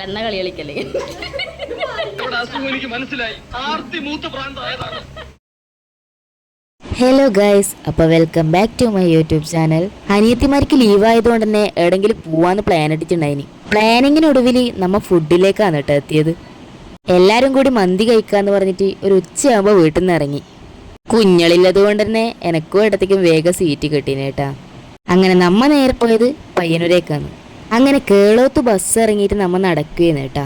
അലന്ന കളി കളിക്കല്ലേ എനിക്ക് മനസ്സിലായി. ആർത്തി മൂത്ത പ്രാന്തായതാണ് ഹലോ ഗൈസ് അപ്പോൾ welcome back to my YouTube channel അനിയത്തിമാർക്ക് leave ആയതുകൊണ്ട് തന്നെ എവിടെങ്കിലും പോവാന്ന് പ്ലാൻ ഇട്ടിട്ടുണ്ടായിനി. പ്ലാനിങ്ങിനൊടുവിൽ നമ്മ ഫുഡിലേക്കാണ് കേട്ടോ എത്തിയത്. എല്ലാരും കൂടി മന്തി കഴിക്കാന്ന് പറഞ്ഞിട്ട് ഒരു ഉച്ചയാകുമ്പോൾ വീട്ടിൽ നിന്ന് ഇറങ്ങി. കുഞ്ഞളില്ലത് കൊണ്ട് തന്നെ എനക്കും ഇടത്തേക്കും വേഗം സീറ്റ് കിട്ടീനേട്ടാ അങ്ങനെ നമ്മ നേരെ പോയത് പയ്യന്നൂരേക്കാണ്. അങ്ങനെ കേളോത്ത് ബസ് ഇറങ്ങിയിട്ട് നമ്മൾ നടക്കുകയാണ് കേട്ടാ.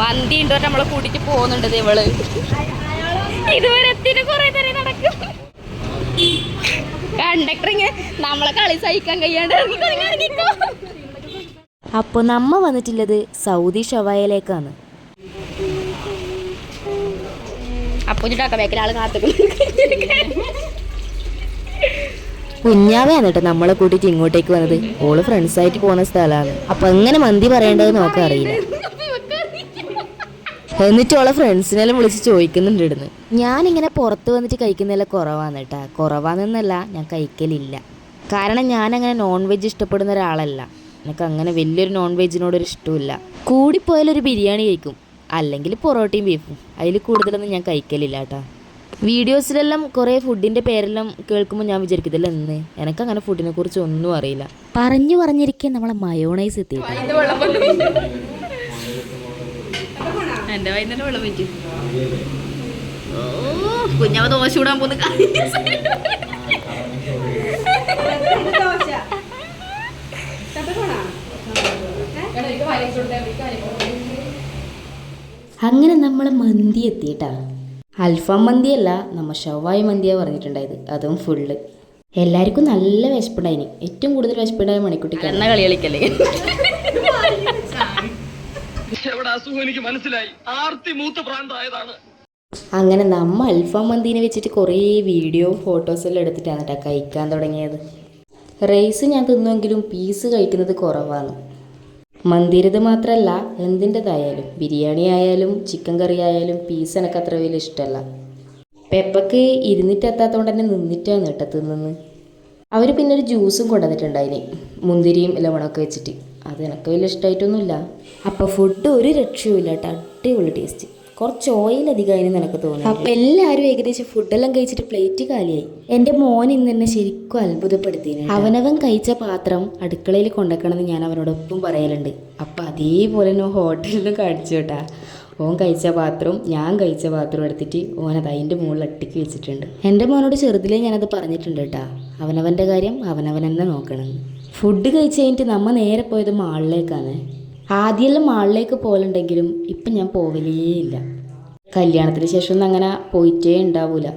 മന്തി ഉണ്ടോ നമ്മളെ കൂട്ടിട്ട് പോകുന്നുണ്ട് ഇവൾ. ഇതുവരെ കുറെ നേരം നടക്കും. കണ്ടക്ടർ ഇങ്ങനെ നമ്മളെ കളി സഹിക്കാൻ കഴിയാണ്ട് അപ്പോൾ നമ്മ വന്നിട്ടുള്ളത് സൗദി ഷവായയിലേക്കാണ്. അപ്പൊ ചുട്ടാക്ക ബാക്കിൽ ആൾ കാത്തുക്കും കുഞ്ഞാവയാണ് നമ്മളെ കൂട്ടിയിട്ട് ഇങ്ങോട്ടേക്ക് വന്നത്. ഓൾ ഫ്രണ്ട്സ് ആയിട്ട് പോണ സ്ഥലമാണ്. അപ്പൊ എങ്ങനെ മന്തി പറയേണ്ടത് നോക്കാൻ അറിയില്ല. എന്നിട്ട് ഓളെ ഫ്രണ്ട്സിനെല്ലാം വിളിച്ച് ചോദിക്കുന്നുണ്ട് ഇടുന്ന് ഇങ്ങനെ പുറത്ത് വന്നിട്ട് കഴിക്കുന്നതെല്ലാം കുറവാണ് കേട്ടാ. കുറവാണെന്നല്ല ഞാൻ കഴിക്കലില്ല. കാരണം ഞാൻ അങ്ങനെ നോൺ വെജ് ഇഷ്ടപ്പെടുന്ന ഒരാളല്ല. എനിക്ക് അങ്ങനെ വലിയൊരു നോൺ വെജിനോടൊരു ഇഷ്ടമില്ല കൂടിപ്പോയാലൊരു ബിരിയാണി കഴിക്കും. അല്ലെങ്കിൽ പൊറോട്ടയും ബീഫും അതിൽ കൂടുതലൊന്നും ഞാൻ കഴിക്കലില്ല കേട്ടാ. വീഡിയോസിലെല്ലാം കുറേ ഫുഡിന്റെ പേരെല്ലാം കേൾക്കുമ്പോൾ ഞാൻ വിചാരിക്കത്തില്ല എന്ന് എനിക്കങ്ങനെ ഫുഡിനെ കുറിച്ച് ഒന്നും അറിയില്ല. പറഞ്ഞു പറഞ്ഞിരിക്കെ നമ്മളെ മയോണൈസ് എത്തി വൈകുന്നേരം വെള്ളം പറ്റി കുഞ്ഞാവ ദോശ ഇടാൻ പോകുന്ന അങ്ങനെ നമ്മൾ മന്തി എത്തിയിട്ടാ. അൽഫാം മന്തിയല്ല നമ്മൾ ഷവായി മന്തിയാണ് പറഞ്ഞിട്ടുണ്ടായത്. അതും ഫുള്ള് എല്ലാവർക്കും നല്ല വിശപ്പുണ്ടായിന്. ഏറ്റവും കൂടുതൽ വിശപ്പുണ്ടായ മണിക്കുട്ടി എന്ന കളി കളിക്കല്ലേ അസുഖം എനിക്ക് മനസ്സിലായി. ആർത്തി മൂത്ത പ്രാന്തായതാണ്. അങ്ങനെ നമ്മ അൽഫാം മന്തിനെ വെച്ചിട്ട് കുറേ വീഡിയോ ഫോട്ടോസെല്ലാം എടുത്തിട്ടാണ് കേട്ടോ കഴിക്കാൻ തുടങ്ങിയത്. റൈസ് ഞാൻ തിന്നുമെങ്കിലും പീസ് കഴിക്കുന്നത് കുറവാണ്. മന്തിരത് മാത്രമല്ല എന്തിന്റെതായാലും. ബിരിയാണി ആയാലും ചിക്കൻ കറി ആയാലും പീസ് എനിക്ക് അത്ര വലിയ ഇഷ്ടമല്ല പെപ്പക്ക് ഇരുന്നിട്ടെത്താത്തതുകൊണ്ട് തന്നെ നിന്നിട്ടാണ് കേട്ടോ തിന്നുന്നത് അവർ പിന്നെ ഒരു ജ്യൂസും കൊണ്ടുവന്നിട്ടുണ്ടായിന്. മുന്തിരിയും ലവണമൊക്കെ വെച്ചിട്ട്. അത് എനിക്ക് വലിയ ഇഷ്ടമായിട്ടൊന്നുമില്ല അപ്പോൾ ഫുഡ് ഒരു രക്ഷയുമില്ല കേട്ടോ. അടിപൊളി ടേസ്റ്റ് കുറച്ച് ഓയിൽ അധികമായിരുന്നു നിനക്ക് തോന്നി അപ്പം എല്ലാവരും ഏകദേശം ഫുഡെല്ലാം കഴിച്ചിട്ട് പ്ലേറ്റ് കാലിയായി. എന്റെ മോൻ ഇന്ന് എന്നെ ശരിക്കും അത്ഭുതപ്പെടുത്തി അവനവൻ കഴിച്ച പാത്രം അടുക്കളയിൽ കൊണ്ടുവെക്കണമെന്ന് ഞാൻ അവനോടൊപ്പം പറയലുണ്ട്. അപ്പം അതേപോലെ തന്നെ ഹോട്ടലിൽ നിന്ന് കാണിച്ചു കേട്ടാ. ഓൻ കഴിച്ച പാത്രവും ഞാൻ കഴിച്ച പാത്രവും എടുത്തിട്ട് ഓനത് അതിന്റെ മുകളിൽ അട്ടിക്ക് വെച്ചിട്ടുണ്ട്. എന്റെ മോനോട് ചെറുതിലേ ഞാനത് പറഞ്ഞിട്ടുണ്ട് കേട്ടാ. അവനവന്റെ കാര്യം അവനവൻ തന്നെ നോക്കണം. ഫുഡ് കഴിച്ച് കഴിഞ്ഞിട്ട് നമ്മൾ നേരെ പോയത് മാളിലേക്കാണ്. ആദ്യമെല്ലാം മാളിലേക്ക് പോകലുണ്ടെങ്കിലും ഇപ്പം ഞാൻ പോവലേ ഇല്ല. കല്യാണത്തിന് ശേഷം ഒന്നും അങ്ങനെ പോയിട്ടേ ഉണ്ടാവൂല.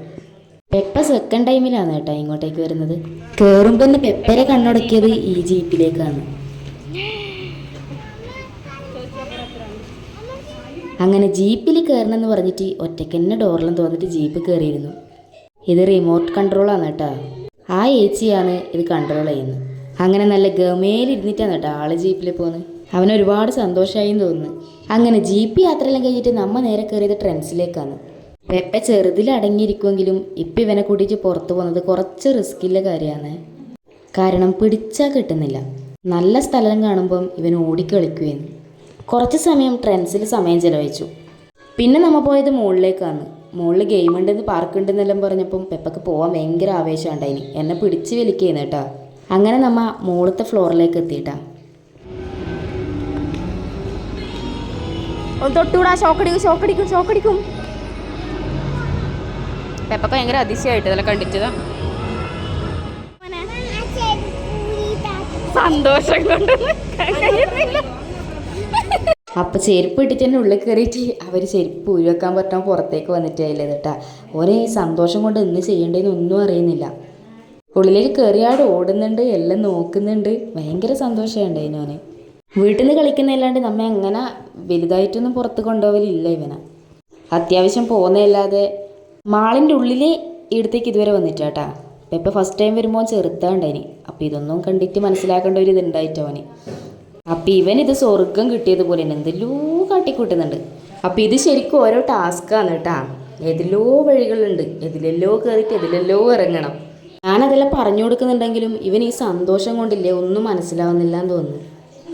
പെപ്പ സെക്കൻഡ് ടൈമിലാണ് കേട്ടോ ഇങ്ങോട്ടേക്ക് വരുന്നത്. കയറുമ്പോൾ ഒന്ന് പെപ്പരെ കണ്ണുടക്കിയത് ഈ ജീപ്പിലേക്കാണ്. അങ്ങനെ ജീപ്പിൽ കയറണം എന്ന് പറഞ്ഞിട്ട് ഒറ്റയ്ക്ക് തന്നെ ഡോറിലും തോന്നിട്ട് ജീപ്പ് കയറിയിരുന്നു. ഇത് റിമോട്ട് കൺട്രോളാണ് കേട്ടോ. ആ ഏച്ചിയാണ് ഇത് കൺട്രോൾ ചെയ്യുന്നത്. അങ്ങനെ നല്ല ഗമേലിരുന്നിട്ടാണ് കേട്ടോ ആൾ ജീപ്പിൽ പോകുന്നത്. അവന് ഒരുപാട് സന്തോഷമായി തോന്നുന്നു. അങ്ങനെ ജീപ്പ് യാത്രയെല്ലാം കഴിഞ്ഞിട്ട് നമ്മ നേരെ കയറിയത് ട്രെൻസിലേക്കാണ്. പെപ്പ ചെറുതിൽ അടങ്ങിയിരിക്കുമെങ്കിലും ഇപ്പം ഇവനെ കൂട്ടിയിട്ട് പുറത്തു പോകുന്നത് കുറച്ച് റിസ്ക്കില്ല കാര്യമാണ്. കാരണം പിടിച്ചാൽ കിട്ടുന്നില്ല. നല്ല സ്ഥലം കാണുമ്പം ഇവൻ ഓടിക്കളിക്കുകയെന്ന് കുറച്ച് സമയം ട്രെൻസിൽ സമയം ചിലവഴിച്ചു. പിന്നെ നമ്മൾ പോയത് മുകളിലേക്കാണ് മുകളിൽ ഗെയിം ഉണ്ടെന്ന് പാർക്ക് ഉണ്ടെന്നെല്ലാം പറഞ്ഞപ്പം പെപ്പക്ക് പോകാൻ ഭയങ്കര ആവേശം ഉണ്ടായിനി. എന്നെ പിടിച്ച് വലിക്കുകയെന്ന് കേട്ടോ. അങ്ങനെ നമ്മ മുകളിലത്തെ ഫ്ലോറിലേക്ക് എത്തിയിട്ടാ. ഒന്ന് തൊട്ടുകൂടാ ഷോക്കടിക്കും ഷോക്കടിക്കും ഷോക്കടിക്കും പെപ്പൊക്കെ ഭയങ്കര അതിശയമായിട്ട് ഇതെല്ലാം കണ്ടിട്ടതാ സന്തോഷം കൊണ്ട്. അപ്പൊ ചെരുപ്പ് ഇട്ടിട്ട് തന്നെ ഉള്ളിൽ കയറിയിട്ട് അവർ ചെരുപ്പ് ഉരുവെക്കാൻ പറ്റാൻ പുറത്തേക്ക് വന്നിട്ടായില്ലേ കേട്ടാ ഓരേ സന്തോഷം കൊണ്ട് എന്ത് ചെയ്യേണ്ടതെന്ന് ഒന്നും അറിയുന്നില്ല. ഉള്ളിലേക്ക് കയറിയാട് ഓടുന്നുണ്ട് എല്ലാം നോക്കുന്നുണ്ട്. ഭയങ്കര സന്തോഷമുണ്ടായിരുന്നു ഓന്. വീട്ടിൽ നിന്ന് കളിക്കുന്നതല്ലാണ്ട് നമ്മെ അങ്ങനെ വലുതായിട്ടൊന്നും പുറത്ത് കൊണ്ടുപോകലില്ല ഇവനെ. അത്യാവശ്യം പോകുന്നതല്ലാതെ മാളിന്റെ ഉള്ളിൽ ഇടത്തേക്ക് ഇതുവരെ വന്നിട്ട് കേട്ടാ അപ്പം ഇപ്പം ഫസ്റ്റ് ടൈം വരുമ്പോൾ ഇനി അപ്പം ഇതൊന്നും കണ്ടിട്ട് മനസ്സിലാക്കേണ്ട ഒരു ഇതുണ്ടായിട്ടവന് അപ്പം ഇവൻ ഇത് സ്വർഗം കിട്ടിയതുപോലെ തന്നെ എന്തെല്ലോ കാട്ടിക്കൂട്ടുന്നുണ്ട്. അപ്പം ഇത് ശരിക്കും ഓരോ ടാസ്ക്കാണ് കേട്ടാ. ഏതിലോ വഴികളുണ്ട്. എതിലെല്ലോ കയറിയിട്ട് എതിലെല്ലോ ഇറങ്ങണം. ഞാനതെല്ലാം പറഞ്ഞു കൊടുക്കുന്നുണ്ടെങ്കിലും ഇവൻ ഈ സന്തോഷം കൊണ്ടില്ലേ ഒന്നും മനസ്സിലാവുന്നില്ല എന്ന് തോന്നുന്നു.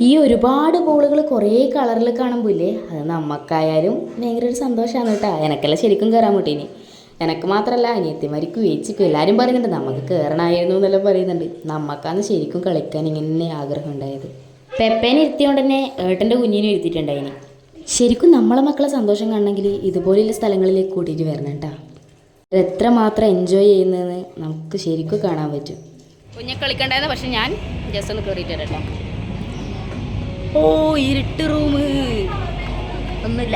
ഈ ഒരുപാട് ബോളുകൾ കുറേ കളറിൽ കാണുമ്പോയില്ലേ അത് നമുക്കായാലും ഭയങ്കര ഒരു സന്തോഷമാണ് കേട്ടോ. എനക്കെല്ലാം ശരിക്കും കയറാൻ മുട്ടീനി എനക്ക് മാത്രമല്ല അനിയത്തിമാരിക്കും ഏച്ചിക്കും എല്ലാവരും പറയുന്നുണ്ട് നമുക്ക് കയറണമായിരുന്നു എന്നെല്ലാം പറയുന്നുണ്ട്. നമുക്കാന്ന് ശരിക്കും കളിക്കാൻ ഇങ്ങനെ ആഗ്രഹം ഉണ്ടായത്. പെപ്പേനെ ഇരുത്തിയോണ്ട് തന്നെ ഏട്ടന്റെ കുഞ്ഞിനെ ഇരുത്തിയിട്ടുണ്ടായിനി. ശരിക്കും നമ്മളെ മക്കളെ സന്തോഷം കാണണമെങ്കിൽ ഇതുപോലെയുള്ള സ്ഥലങ്ങളിലേക്ക് കൂട്ടിയിട്ട് വരണം കേട്ടോ. എത്ര മാത്രം എൻജോയ് ചെയ്യുന്നതെന്ന് നമുക്ക് ശരിക്കും കാണാൻ പറ്റും. കുഞ്ഞെ കളിക്കണ്ടായിരുന്നു പക്ഷെ ഞാൻ ജസ്റ്റ് ഒന്ന് കയറിയിട്ട് വരട്ടോ ഓ ഇരുട്ട് റൂം ഒന്നുമില്ല.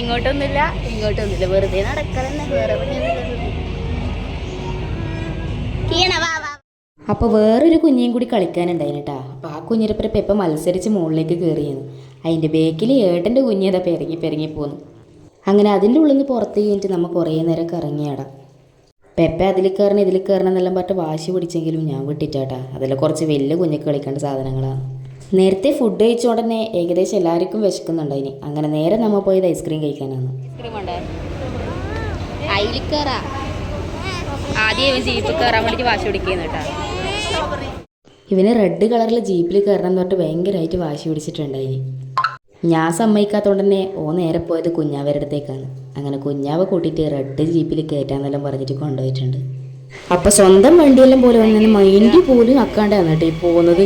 ഇങ്ങോട്ടൊന്നുമില്ല ഇങ്ങോട്ടൊന്നുമില്ല. വെറുതെ നടക്കലെന്നെ. വേറെ അപ്പോൾ വേറൊരു കുഞ്ഞിയും കൂടി കളിക്കാനുണ്ടായിരുന്നു കേട്ടോ അപ്പോൾ ആ കുഞ്ഞിരപ്പരപ്പ് എപ്പം മത്സരിച്ച് മുകളിലേക്ക് കയറിയെന്ന് അതിന്റെ ബേക്കിൽ ഏട്ടന്റെ കുഞ്ഞിയതാ പെരങ്ങി പെരങ്ങി പോന്നു. അങ്ങനെ അതിന്റെ ഉള്ളിൽ നിന്ന് പുറത്ത് കഴിഞ്ഞിട്ട് നമ്മൾ കുറേ നേരം കറങ്ങിയാടാം പെപ്പ അതിൽ കയറണം ഇതിൽ കയറണം എന്നെല്ലാം പറഞ്ഞിട്ട് വാശി പിടിച്ചെങ്കിലും ഞാൻ വിട്ടിട്ടാട്ടാ അതിൽ കുറച്ച് വലിയ കുഞ്ഞൊക്കെ കളിക്കേണ്ട സാധനങ്ങളാണ് നേരത്തെ ഫുഡ് കഴിച്ച ഉടനെ ഏകദേശം എല്ലാവർക്കും വിശക്കുന്നുണ്ടായിനി. അങ്ങനെ നേരെ നമ്മൾ പോയത് ഐസ്ക്രീം കഴിക്കാനാണ്. ആദ്യം ജീപ്പ് കയറാൻ വേണ്ടിയിട്ട് വാശി പിടിക്കുന്നു കേട്ടോ. ഇവന് റെഡ് കളറിൽ ജീപ്പിൽ കയറണം എന്ന് പറഞ്ഞിട്ട് ഭയങ്കരമായിട്ട് വാശി പിടിച്ചിട്ടുണ്ടായിനി. ഞാൻ സമ്മതിക്കാത്തതുകൊണ്ട് തന്നെ ഓ നേരെ പോയത് കുഞ്ഞാവരുടെ അടുത്തേക്കാണ്. അങ്ങനെ കുഞ്ഞാവ കൂട്ടിയിട്ട് റെഡ് ജീപ്പിൽ കയറ്റാന്നെല്ലാം പറഞ്ഞിട്ട് കൊണ്ടുപോയിട്ടുണ്ട്. അപ്പൊ സ്വന്തം വണ്ടിയെല്ലാം പോലെ വന്നു മൈൻഡ് പോലും ആക്കാണ്ടാണ് കേട്ടോ ഈ പോകുന്നത്.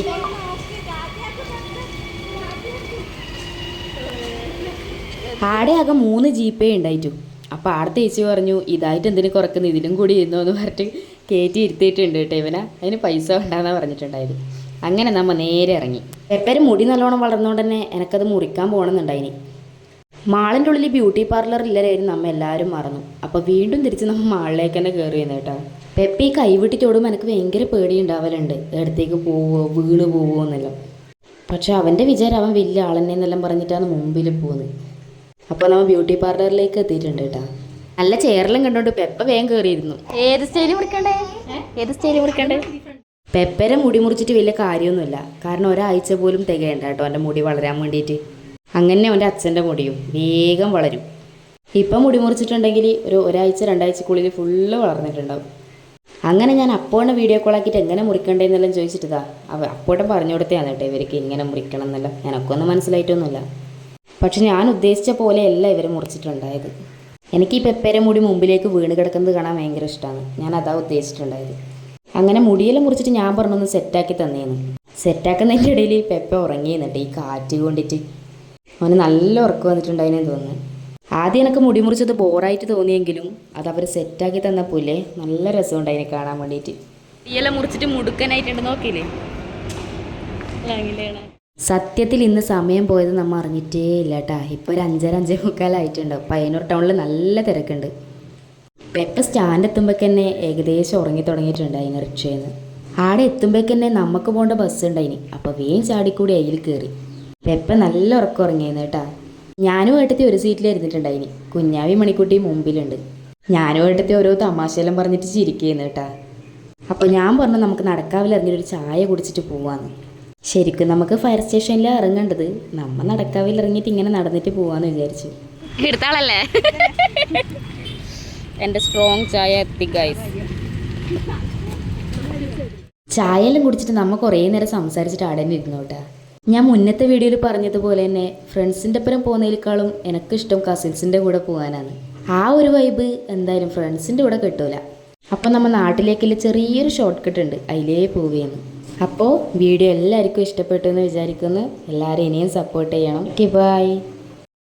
ആടെ ആകെ മൂന്ന് ജി പേ ഉണ്ടായിട്ടു. അപ്പോൾ ആടത്തെ ചേച്ചി പറഞ്ഞു ഇതായിട്ട് എന്തിനു കുറക്കുന്നു ഇതിലും കൂടി ഇരുന്നോ? എന്ന് പറഞ്ഞിട്ട് കയറ്റി ഇരുത്തിയിട്ടുണ്ട് കേട്ടോ ഇവന. അതിന് പൈസ വേണ്ടാന്നാ പറഞ്ഞിട്ടുണ്ടായത്. അങ്ങനെ നമ്മ നേരെ ഇറങ്ങി. എപ്പോഴും മുടി നല്ലോണം വളർന്നുകൊണ്ട് തന്നെ എനിക്കത് മുറിക്കാൻ പോകണമെന്നുണ്ടായിനി മാളിന്റെ ഉള്ളിൽ ബ്യൂട്ടി പാർലർ ഇല്ലായിരുന്നു നമ്മ എല്ലാവരും മറന്നു. അപ്പോൾ വീണ്ടും തിരിച്ച് നമ്മൾ മാളിലേക്ക് തന്നെ കയറി വന്നു കേട്ടോ. പെപ്പി കൈവിട്ടിട്ടോടും എനിക്ക് ഭയങ്കര പേടി ഉണ്ടാവലുണ്ട് ഇടത്തേക്ക് പോവോ വീണ് പോവോ എന്നെല്ലാം. പക്ഷെ അവന്റെ വിചാരം അവൻ വലിയ ആളെന്നെ എന്നെല്ലാം പറഞ്ഞിട്ടാണ് മുമ്പിൽ പോകുന്നത് അപ്പോൾ നമ്മൾ ബ്യൂട്ടി പാർലറിലേക്ക് എത്തിയിട്ടുണ്ട് കേട്ടോ. നല്ല ചെയറിലും കണ്ടോണ്ട് പെപ്പ വേഗം കയറിയിരുന്നു ഏത് സ്റ്റൈലും മുറിക്കണ്ടേ? ഏത് സ്റ്റൈലും മുറിക്കണ്ടേ? പെപ്പരെ മുടി മുറിച്ചിട്ട് വലിയ കാര്യമൊന്നുമില്ല. കാരണം ഒരാഴ്ച പോലും തികയണ്ട കേട്ടോ എന്റെ മുടി വളരാൻ വേണ്ടിയിട്ട്. അങ്ങനെ അവന്റെ അച്ഛന്റെ മുടിയും വേഗം വളരും. ഇപ്പം മുടി മുറിച്ചിട്ടുണ്ടെങ്കിൽ ഒരു ഒരാഴ്ച രണ്ടാഴ്ചക്കുള്ളിൽ ഫുള്ള് വളർന്നിട്ടുണ്ടാവും. അങ്ങനെ ഞാൻ അപ്പോഴെ വീഡിയോ കോളാക്കിയിട്ട് എങ്ങനെ മുറിക്കണ്ടേന്നെല്ലാം ചോദിച്ചിട്ടതാ അവ അപ്പോഴെ പറഞ്ഞു കൊടുത്തതാണ് കേട്ടോ ഇവർക്ക് ഇങ്ങനെ മുറിക്കണം എന്നെല്ലാം. എനക്കൊന്നും മനസ്സിലായിട്ടൊന്നുമില്ല. പക്ഷെ ഞാൻ ഉദ്ദേശിച്ച പോലെയല്ല ഇവർ മുറിച്ചിട്ടുണ്ടായത്. എനിക്ക് ഈ പെപ്പേരെ മുടി മുമ്പിലേക്ക് വീണ് കിടക്കുന്നത് കാണാൻ ഭയങ്കര ഇഷ്ടമാണ് ഞാൻ അതാ ഉദ്ദേശിച്ചിട്ടുണ്ടായത്. അങ്ങനെ മുടിയെല്ലാം മുറിച്ചിട്ട് ഞാൻ പറഞ്ഞൊന്ന് സെറ്റാക്കി തന്നേന്ന്. സെറ്റാക്കുന്നതിന്റെ ഇടയിൽ ഈ പെപ്പ ഉറങ്ങി എന്നിട്ട് ഈ കാറ്റ് കൊണ്ടിട്ട് അവന് നല്ല ഉറക്കം വന്നിട്ടുണ്ടായിരുന്നു തോന്നുന്നു. ആദ്യം എനിക്ക് മുടി മുറിച്ചത് ബോറായിട്ട് തോന്നിയെങ്കിലും അത് അവർ സെറ്റാക്കി തന്നപ്പോലെ നല്ല രസമുണ്ടായിനെ കാണാൻ വേണ്ടിയിട്ട്. മുടിയെല്ലാം മുറിച്ചിട്ട് മുടുക്കനായിട്ടുണ്ട് നോക്കിയില്ലേ? സത്യത്തിൽ ഇന്ന് സമയം പോയത് നമ്മൾ അറിഞ്ഞിട്ടേ ഇല്ല കേട്ടാ ഇപ്പോൾ ഒരു അഞ്ചര അഞ്ചേ മുക്കാലായിട്ടുണ്ട് പയ്യന്നൂർ ടൗണിൽ നല്ല തിരക്കുണ്ട്. പെപ്പ സ്റ്റാൻഡ് എത്തുമ്പോഴേക്ക് തന്നെ ഏകദേശം ഉറങ്ങി തുടങ്ങിയിട്ടുണ്ട് അതിന് റിക്ഷയിൽ നിന്ന് ആടെ എത്തുമ്പോഴേക്ക് തന്നെ നമുക്ക് പോകേണ്ട ബസ് ഉണ്ടായിനി അപ്പോൾ വേഗം ചാടിക്കൂടി അതിൽ കയറി പെപ്പ നല്ല ഉറക്കം ഉറങ്ങിയിരുന്നു കേട്ടാ ഞാനും ഏട്ടത്തി ഒരു സീറ്റിൽ ഇരുന്നിട്ടുണ്ടായിനി. കുഞ്ഞാവി മണിക്കുട്ടി മുമ്പിലുണ്ട്. ഞാനും ഏട്ടത്തി ഓരോ തമാശയെല്ലാം പറഞ്ഞിട്ട് ചിരിക്കുന്നു കേട്ടാ അപ്പോൾ ഞാൻ പറഞ്ഞു നമുക്ക് നടക്കാവിൽ ഒരു ചായ കുടിച്ചിട്ട് പോവാന്ന്. ശരിക്കും നമുക്ക് ഫയർ സ്റ്റേഷനിൽ ഇറങ്ങേണ്ടത് നമ്മ നടക്കാവിൽ ഇറങ്ങിയിട്ട് ഇങ്ങനെ നടന്നിട്ട് പോവാന്ന് വിചാരിച്ചു. എടുത്താളല്ലേ? എന്റെ സ്ട്രോങ് ചായ എത്തി ഗൈസ് ചായ എല്ലാം കുടിച്ചിട്ട് നമ്മ കുറേ നേരം സംസാരിച്ചിട്ട് അവിടെ തന്നെ ഇരുന്നു കേട്ടാ ഞാൻ മുന്നത്തെ വീഡിയോയിൽ പറഞ്ഞതുപോലെ തന്നെ ഫ്രണ്ട്സിന്റെ ഒപ്പം പോകുന്നതിനേക്കാളും എനിക്കിഷ്ടം കസിൻസിന്റെ കൂടെ പോകാനാണ് ആ ഒരു വൈബ് എന്തായാലും ഫ്രണ്ട്സിന്റെ കൂടെ കിട്ടൂല. അപ്പം നമ്മൾ നാട്ടിലേക്കുള്ള ചെറിയൊരു ഷോർട്ട് കട്ട് ഉണ്ട്. അതിലേ പോവുകയെന്ന് അപ്പോൾ വീഡിയോ എല്ലാവർക്കും ഇഷ്ടപ്പെട്ടു എന്ന് വിചാരിക്കുന്നു. എല്ലാവരും ഇനിയും സപ്പോർട്ട് ചെയ്യണം. Okay bye